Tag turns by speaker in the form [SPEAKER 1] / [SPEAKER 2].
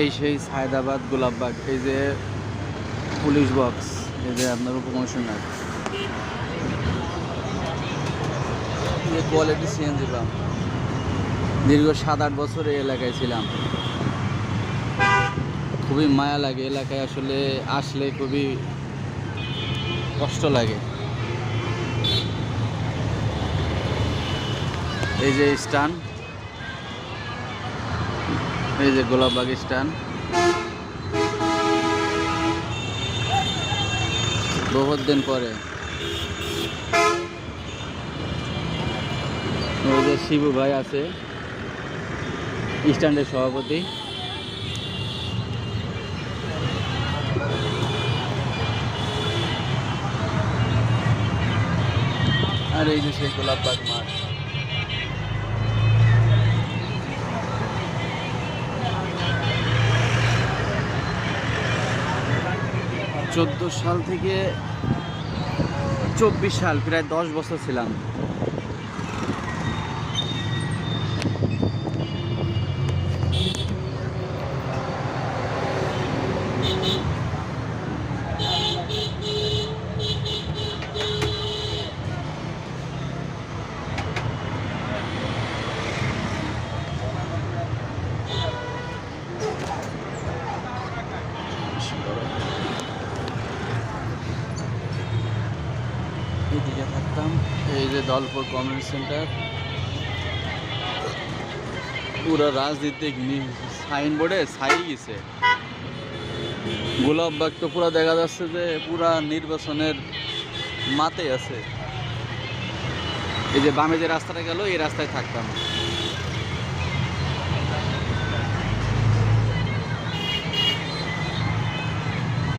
[SPEAKER 1] এই সেই সায়দাবাদ গোলাপবাগ, এই যে পুলিশ বক্স এই যে আপনার উপকমিশনার কোয়ালিটি সিএনজি পাম্প দীর্ঘ সাত আট বছর এই এলাকায় ছিলাম। খুবই মায়া লাগে, এলাকায় আসলে আসলে খুবই কষ্ট লাগে। এই যে স্টান এই যে গোলাপবাগ স্টান বহুত দিন পরে। ওই যে শিবু ভাই আছে স্ট্যান্ডের সভাপতি। আর এই যে সেই গোলাপবাগ মাঠ চোদ্দ সাল থেকে চব্বিশ সাল প্রায় দশ বছর ছিলাম। এদিকে থাকতাম, এই যে দলপুর কমিউনিটি সেন্টার, পুরো রাজনীতিক সাইনবোর্ডে সাই গেছে। গোলাপবাগ তো পুরো দেখা যাচ্ছে যে পুরা নির্বাচনের মাতে আছে। এই যে বামে যে রাস্তাটা গেল, এই রাস্তায় থাকতাম।